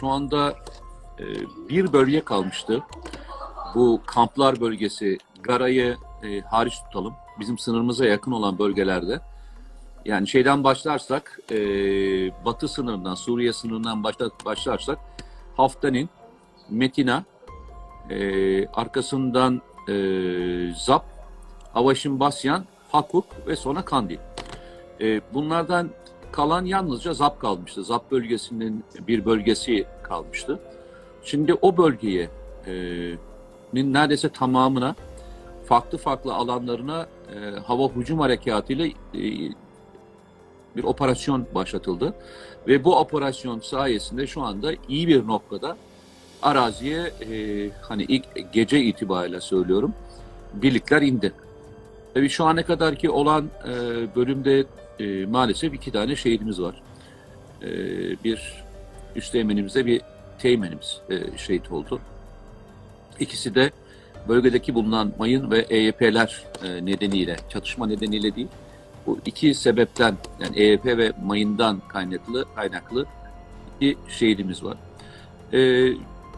şu anda e, bir bölge kalmıştı. Bu kamplar bölgesi, Gara'yı e, hariç tutalım. Bizim sınırımıza yakın olan bölgelerde. Yani şeyden başlarsak, e, batı sınırından, Suriye sınırından başla, başlarsak Haftanin, Metina, e, arkasından e, Zap, Avaşin Basyan, Hakuk ve sonra Kandil. E, bunlardan kalan yalnızca Zap kalmıştı. Zap bölgesinin bir bölgesi kalmıştı. Şimdi o bölgeye e, neredeyse tamamına farklı farklı alanlarına e, hava hücum harekatıyla e, bir operasyon başlatıldı. Ve bu operasyon sayesinde şu anda iyi bir noktada araziye e, hani ilk gece itibariyle söylüyorum birlikler indi. Tabii şu ana kadar ki olan e, bölümde e, maalesef iki tane şehidimiz var. E, bir üsteğmenimizde bir teğmenimiz e, şehit oldu. İkisi de bölgedeki bulunan mayın ve EYP'ler e, nedeniyle, çatışma nedeniyle değil, bu iki sebepten yani EYP ve mayından kaynaklı kaynaklı iki şehidimiz var. E,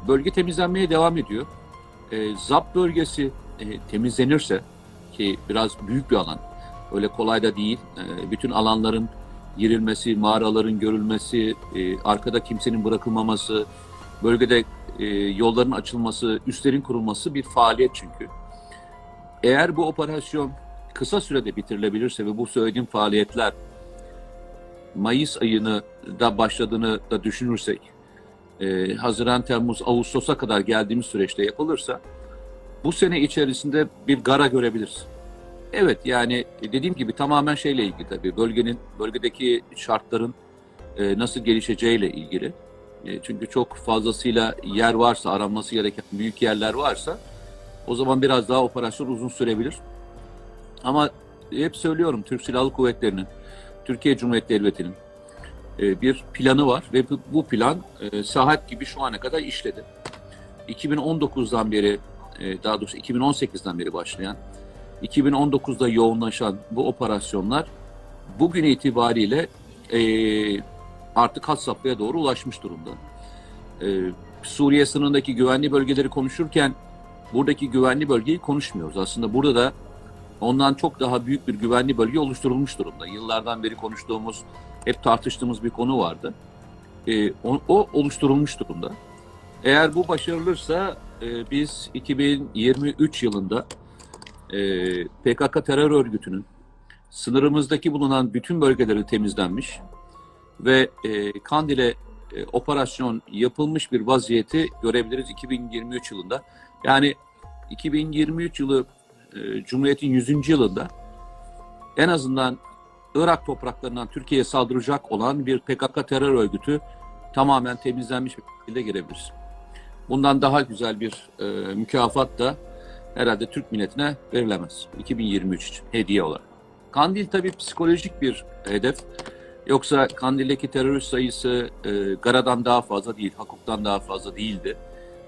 bölge temizlenmeye devam ediyor. E, ZAP bölgesi e, temizlenirse ki biraz büyük bir alan, öyle kolay da değil. E, bütün alanların girilmesi, mağaraların görülmesi, e, arkada kimsenin bırakılmaması, bölgede e, yolların açılması, üstlerin kurulması bir faaliyet çünkü. Eğer bu operasyon kısa sürede bitirilebilirse ve bu söylediğim faaliyetler Mayıs ayını da başladığını da düşünürsek, e, Haziran, Temmuz, Ağustos'a kadar geldiğimiz süreçte yapılırsa bu sene içerisinde bir gara görebiliriz. Evet yani dediğim gibi tamamen şeyle ilgili tabii bölgenin bölgedeki şartların e, nasıl gelişeceğiyle ilgili. E, çünkü çok fazlasıyla yer varsa aranması gereken büyük yerler varsa o zaman biraz daha operasyon uzun sürebilir. Ama hep söylüyorum Türk Silahlı Kuvvetleri'nin, Türkiye Cumhuriyeti Devleti'nin e, bir planı var ve bu, bu plan e, saat gibi şu ana kadar işledi. 2019'dan beri, e, daha doğrusu 2018'den beri başlayan, 2019'da yoğunlaşan bu operasyonlar bugün itibariyle e, artık hat safhaya doğru ulaşmış durumda. E, Suriye sınırındaki güvenli bölgeleri konuşurken buradaki güvenli bölgeyi konuşmuyoruz. Aslında burada da ondan çok daha büyük bir güvenli bölge oluşturulmuş durumda. Yıllardan beri konuştuğumuz, hep tartıştığımız bir konu vardı. E, o, o oluşturulmuş durumda. Eğer bu başarılırsa e, biz 2023 yılında e, PKK terör örgütünün sınırımızdaki bulunan bütün bölgeleri temizlenmiş ve e, Kandil'e e, operasyon yapılmış bir vaziyeti görebiliriz 2023 yılında. Yani 2023 yılı e, Cumhuriyet'in 100. yılında en azından Irak topraklarından Türkiye'ye saldıracak olan bir PKK terör örgütü tamamen temizlenmiş bir şekilde girebiliriz. Bundan daha güzel bir e, mükafat da herhalde Türk milletine verilemez. 2023 için hediye olarak. Kandil tabii psikolojik bir hedef. Yoksa Kandil'deki terörist sayısı e, Gara'dan daha fazla değil, Hakuk'tan daha fazla değildi.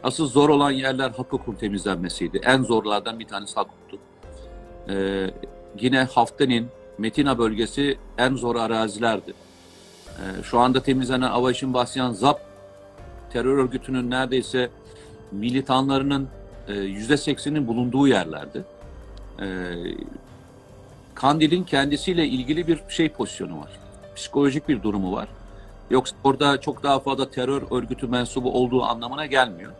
Asıl zor olan yerler Hakuk'un temizlenmesiydi. En zorlardan bir tanesi Hakuk'tu. E, yine Haftenin, Metina bölgesi en zor arazilerdi. E, şu anda temizlenen Avaşin Basyan Zap terör örgütünün neredeyse militanlarının yüzde seksinin bulunduğu yerlerdi. E, Kandil'in kendisiyle ilgili bir şey pozisyonu var. Psikolojik bir durumu var. Yoksa orada çok daha fazla terör örgütü mensubu olduğu anlamına gelmiyor.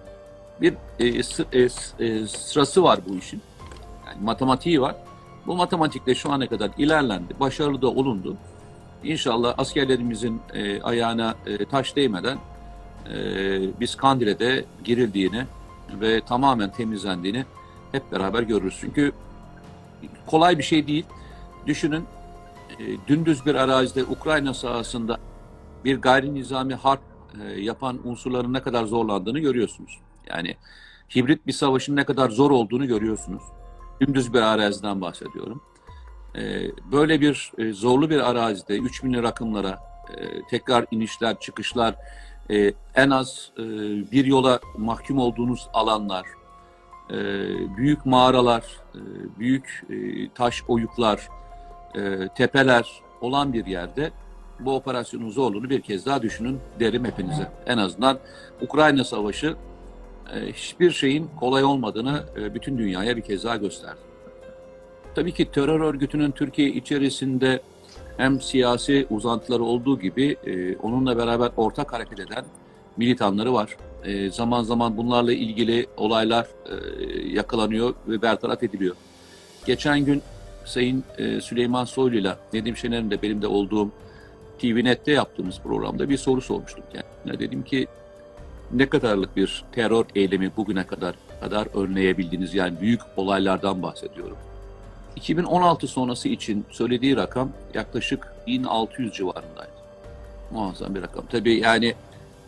Bir e, sı, e, e, sırası var bu işin. Yani matematiği var. Bu matematikle şu ana kadar ilerlendi. Başarılı da olundu. İnşallah askerlerimizin e, ayağına e, taş değmeden e, biz Kandil'e de girildiğini ve tamamen temizlendiğini hep beraber görürüz. Çünkü kolay bir şey değil. Düşünün e, dümdüz bir arazide Ukrayna sahasında bir gayri nizami harp e, yapan unsurların ne kadar zorlandığını görüyorsunuz. Yani hibrit bir savaşın ne kadar zor olduğunu görüyorsunuz. Dümdüz bir araziden bahsediyorum. E, böyle bir zorlu bir arazide 3000 rakımlara tekrar inişler, çıkışlar, e, en az e, bir yola mahkum olduğunuz alanlar, e, büyük mağaralar, e, büyük e, taş oyuklar, e, tepeler olan bir yerde bu operasyonun zorluğunu bir kez daha düşünün derim hepinize. En azından Ukrayna Savaşı e, hiçbir şeyin kolay olmadığını e, bütün dünyaya bir kez daha gösterdi. Tabii ki terör örgütünün Türkiye içerisinde hem siyasi uzantıları olduğu gibi e, onunla beraber ortak hareket eden militanları var. E, zaman zaman bunlarla ilgili olaylar e, yakalanıyor ve bertaraf ediliyor. Geçen gün Sayın e, Süleyman Soylu ile Nedim Şener'in de benim de olduğum TVNet'te yaptığımız programda bir soru sormuştum kendine. Dedim ki ne kadarlık bir terör eylemi bugüne kadar kadar önleyebildiniz? Yani büyük olaylardan bahsediyorum. 2016 sonrası için söylediği rakam yaklaşık 1600 civarındaydı. Muazzam bir rakam. Tabii yani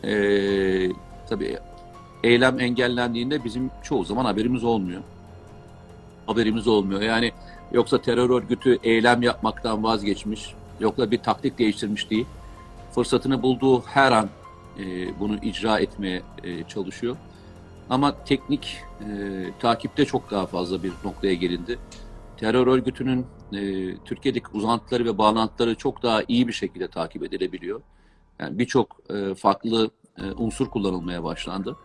eee tabii eylem engellendiğinde bizim çoğu zaman haberimiz olmuyor. Haberimiz olmuyor. Yani yoksa terör örgütü eylem yapmaktan vazgeçmiş, yoksa bir taktik değiştirmiş değil. Fırsatını bulduğu her an e, bunu icra etmeye e, çalışıyor. Ama teknik e, takipte çok daha fazla bir noktaya gelindi. Terör örgütünün e, Türkiye'deki uzantıları ve bağlantıları çok daha iyi bir şekilde takip edilebiliyor. Yani birçok e, farklı e, unsur kullanılmaya başlandı.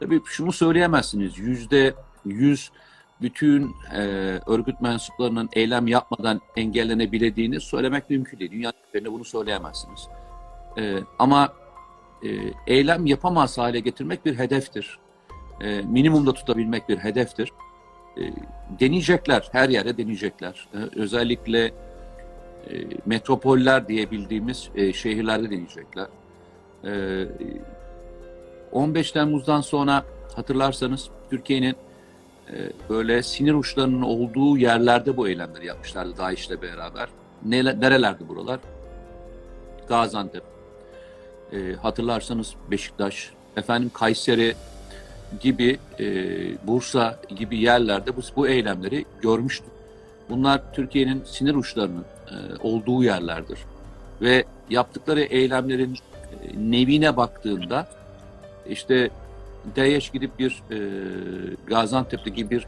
Tabii şunu söyleyemezsiniz. Yüzde yüz bütün e, örgüt mensuplarının eylem yapmadan engellenebildiğini söylemek mümkün değil. Dünya üzerinde bunu söyleyemezsiniz. E, ama e, eylem yapamaz hale getirmek bir hedeftir. E, minimumda tutabilmek bir hedeftir. E, deneyecekler, her yere deneyecekler. E, özellikle e, metropoller diyebildiğimiz e, şehirlerde deneyecekler. E, 15 Temmuz'dan sonra hatırlarsanız Türkiye'nin e, böyle sinir uçlarının olduğu yerlerde bu eylemleri yapmışlardı DAEŞ'le beraber. Nele, nerelerdi buralar? Gaziantep, hatırlarsanız Beşiktaş, efendim Kayseri gibi, e, Bursa gibi yerlerde bu, bu eylemleri görmüştük. Bunlar Türkiye'nin sinir uçlarının e, olduğu yerlerdir. Ve yaptıkları eylemlerin e, nevine baktığında işte DAEŞ gidip bir e, Gaziantep'te gibi bir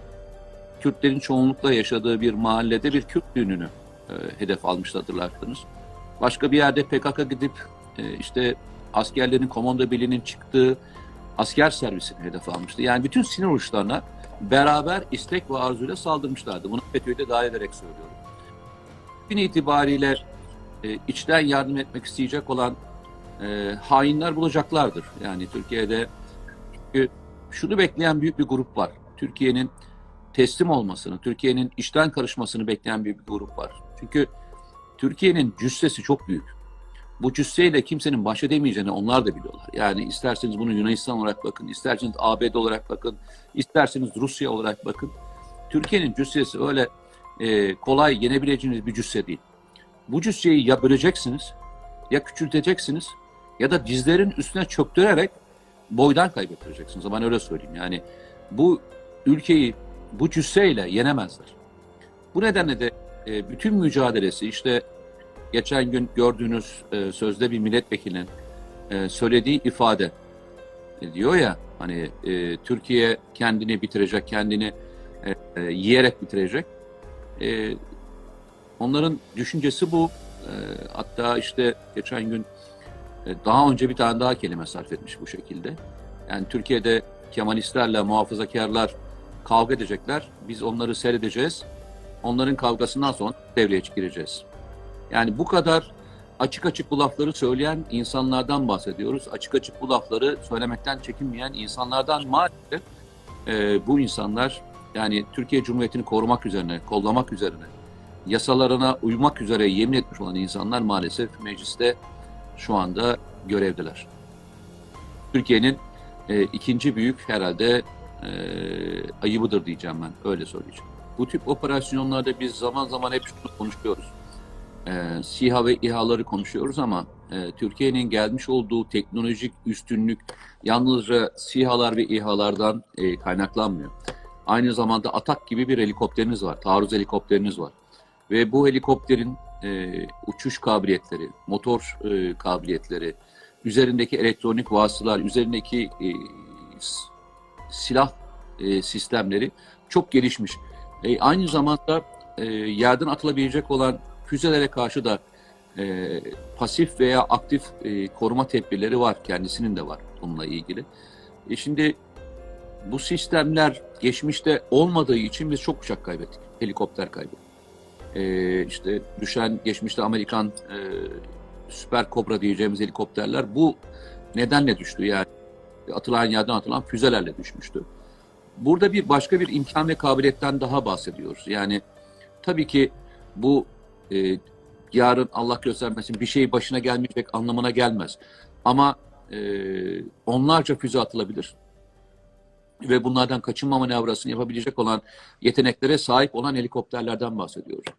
Kürtlerin çoğunlukla yaşadığı bir mahallede bir Kürt düğününü e, hedef almıştı hatırlarsınız. Başka bir yerde PKK gidip e, işte askerlerin komando birliğinin çıktığı asker servisini hedef almıştı. Yani bütün sinir uçlarına beraber istek ve arzuyla saldırmışlardı. Bunu FETÖ'yü de dahil ederek söylüyorum. Gün itibariyle e, içten yardım etmek isteyecek olan e, hainler bulacaklardır. Yani Türkiye'de çünkü şunu bekleyen büyük bir grup var. Türkiye'nin teslim olmasını, Türkiye'nin işten karışmasını bekleyen büyük bir grup var. Çünkü Türkiye'nin cüssesi çok büyük. Bu cüsseyle kimsenin baş edemeyeceğini onlar da biliyorlar. Yani isterseniz bunu Yunanistan olarak bakın, isterseniz ABD olarak bakın, isterseniz Rusya olarak bakın. Türkiye'nin cüssesi öyle e, kolay yenebileceğiniz bir cüsse değil. Bu cüsseyi ya böleceksiniz, ya küçülteceksiniz ya da dizlerin üstüne çöktürerek boydan kaybettireceksiniz. Ben öyle söyleyeyim. Yani bu ülkeyi bu cüsseyle yenemezler. Bu nedenle de e, bütün mücadelesi işte geçen gün gördüğünüz e, sözde bir milletvekilinin e, söylediği ifade e, diyor ya hani e, Türkiye kendini bitirecek, kendini e, e, yiyerek bitirecek. E, onların düşüncesi bu. E, hatta işte geçen gün e, daha önce bir tane daha kelime sarf etmiş bu şekilde. Yani Türkiye'de Kemalistlerle muhafazakarlar kavga edecekler. Biz onları seyredeceğiz. Onların kavgasından sonra devreye gireceğiz. Yani bu kadar açık açık bu lafları söyleyen insanlardan bahsediyoruz. Açık açık bu lafları söylemekten çekinmeyen insanlardan maalesef e, bu insanlar yani Türkiye Cumhuriyeti'ni korumak üzerine, kollamak üzerine, yasalarına uymak üzere yemin etmiş olan insanlar maalesef mecliste şu anda görevdeler. Türkiye'nin e, ikinci büyük herhalde e, ayıbıdır diyeceğim ben. Öyle söyleyeceğim. Bu tip operasyonlarda biz zaman zaman hep şunu konuşuyoruz. E, SİHA ve İHA'ları konuşuyoruz ama e, Türkiye'nin gelmiş olduğu teknolojik üstünlük yalnızca SİHA'lar ve İHA'lardan e, kaynaklanmıyor. Aynı zamanda Atak gibi bir helikopteriniz var, taarruz helikopteriniz var. Ve bu helikopterin e, uçuş kabiliyetleri, motor e, kabiliyetleri, üzerindeki elektronik vasıtalar, üzerindeki e, silah e, sistemleri çok gelişmiş. E, aynı zamanda e, yerden atılabilecek olan füzelere karşı da e, pasif veya aktif e, koruma tedbirleri var. Kendisinin de var bununla ilgili. E şimdi bu sistemler geçmişte olmadığı için biz çok uçak kaybettik. Helikopter kaybettik. E, işte düşen geçmişte Amerikan e, Süper Kobra diyeceğimiz helikopterler bu nedenle düştü. Yani atılan yerden atılan füzelerle düşmüştü. Burada bir başka bir imkan ve kabiliyetten daha bahsediyoruz. Yani tabii ki bu e, yarın Allah göstermesin bir şey başına gelmeyecek anlamına gelmez. Ama e, onlarca füze atılabilir. Ve bunlardan kaçınma manevrasını yapabilecek olan yeteneklere sahip olan helikopterlerden bahsediyoruz.